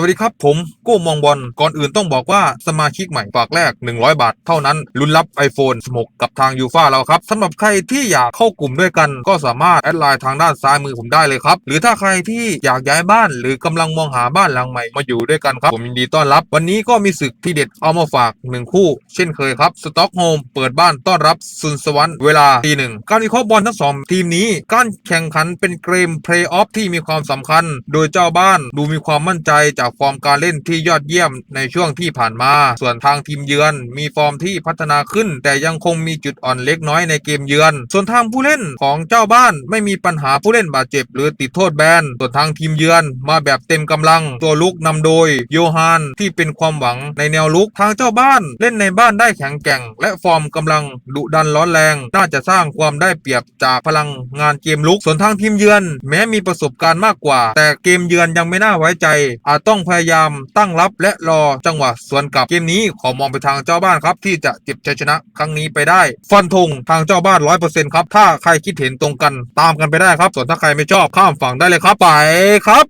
สวัสดีครับ ผมโก้มองบอลก่อนอื่นต้องบอกว่าสมาชิกใหม่ฝากแรก 100 บาท เท่านั้นลุ้นรับ iPhone 16 กับทางยูฟาแล้วครับสำหรับใครที่อยากเข้ากลุ่มด้วยกัน ก็สามารถแอดไลน์ทางด้านซ้ายมือผมได้เลยครับ หรือถ้าใครที่อยากย้ายบ้าน หรือกำลังมองหาบ้านหลังใหม่มาอยู่ด้วยกันครับ ผมยินดีต้อนรับ วันนี้ก็มีศึกที่เด็ดเอามาฝากหนึ่งคู่ เช่นเคยครับสต็อกโฮมเปิดบ้านต้อนรับซุนสวรรค์เวลาตีหนึ่งการวิเคราะห์บอลทั้งสองทีมนี้การแข่งขันเป็นเกมเพลย์ออฟที่มีความสำคัญ โดยเจ้าบ้านดูมีความมั่นใจจากฟอร์มการเล่นที่ยอดเยี่ยมในช่วงที่ผ่านมา ส่วนทางทีมเยือน มีฟอร์มที่พัฒนาขึ้น แต่ยังคงมีจุดอ่อนเล็กน้อยในเกมเยือน ส่วนทางผู้เล่นของเจ้าบ้านไม่มีปัญหาผู้เล่นบาดเจ็บ หรือติดโทษแบน ส่วนทางทีมเยือน มาแบบเต็มกำลัง ตัวลุกนำโดยโยฮานที่เป็นความหวังในแนวลุกทางเจ้าบ้านเล่นในบ้านได้แข็งแกร่ง และฟอร์มกำลังดุดันร้อนแรง น่าจะสร้างความได้เปรียบจากพลังงานเกมลุก ส่วนทางทีมเยือน แม้มีประสบการณ์มากกว่า แต่เกมเยือนยังไม่น่าไว้ใจ อาจต้องต้องพยายามตั้งรับและรอจังหวะสวนกลับเกมนี้ขอมองไปทางเจ้าบ้านครับ ที่จะเก็บชัยชนะครั้งนี้ไปได้ ฟันธงทางเจ้าบ้านร้อยเปอร์เซ็นต์ครับถ้าใครคิดเห็นตรงกันตามกันไปได้ครับ ส่วนถ้าใครไม่ชอบข้ามฝั่งได้เลยครับไปครับ